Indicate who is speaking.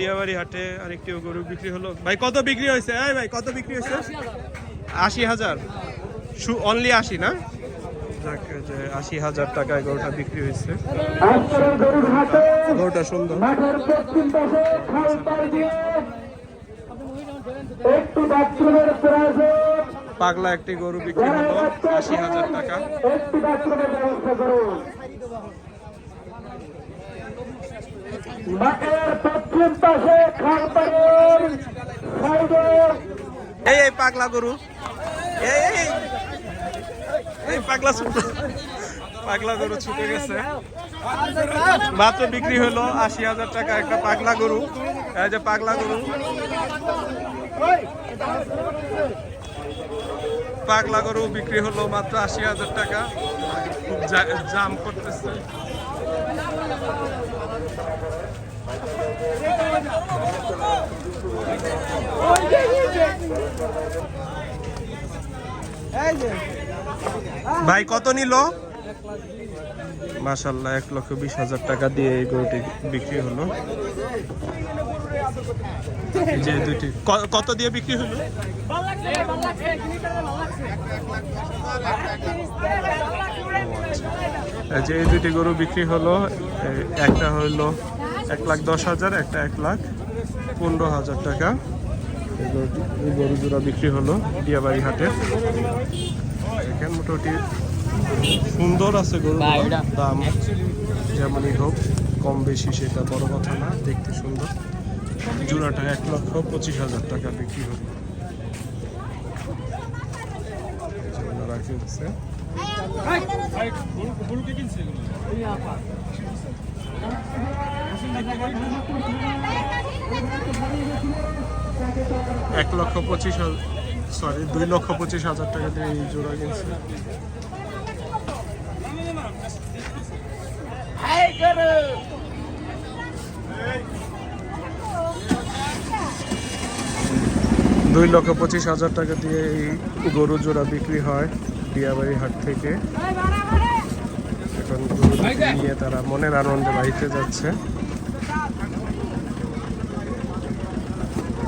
Speaker 1: ডিয়াবাড়ি হাটে গরু বিক্রি হলো। ভাই কত বিক্রি হয়েছে? এই ভাই কত বিক্রি হয়েছে? আশি হাজার। অনলি আশি না? যে আশি হাজার টাকায় গরুটা বিক্রি হয়েছে। গরুটা সুন্দর। পাগলা একটি গরু বিক্রি হলো আশি হাজার টাকা। এই এই পাগলা গরু। এই এই এই পাগলা পাগলা গরু ছুটে গেছে। মাত্র বিক্রি হলো আশি হাজার টাকা একটা পাগলা গরু। এই যে পাগলা গরু। পাগলা গরু বিক্রি হলো মাত্র আশি হাজার টাকা। খুব জাম করতেছে। ভাই, কত নিল? মাসাল্লাহ এক লক্ষ বিশ হাজার টাকা দিয়ে এই গরুটি বিক্রি হলো। যে দুটি কত দিয়ে বিক্রি হলো? যে এই দুটি গরু বিক্রি হলো। একটা হলো এক লাখ দশ হাজার একটা এক লাখ পনেরো হাজার টাকা। এই গরু জোড়া বিক্রি হলো ডিয়াবাড়ি হাটে। এখানে মোটামুটি সুন্দর আছে গরু দাম যেমনই হোক কম বেশি সেটা বড় কথা না দেখতে সুন্দর। জোড়াটা এক লক্ষ পঁচিশ হাজার টাকা বিক্রি হলো। ওনারা কিনছে এক লক্ষ পঁচিশ হাজার সরি দুই লক্ষ পঁচিশ হাজার টাকা দিয়ে এই জোড়া কিনছে। দুই লক্ষ পঁচিশ হাজার টাকা দিয়ে এই গরু জোড়া বিক্রি হয় ডিয়াবাড়ি হাট থেকে। নিয়ে তারা মনের আনন্দে বাড়িতে যাচ্ছে।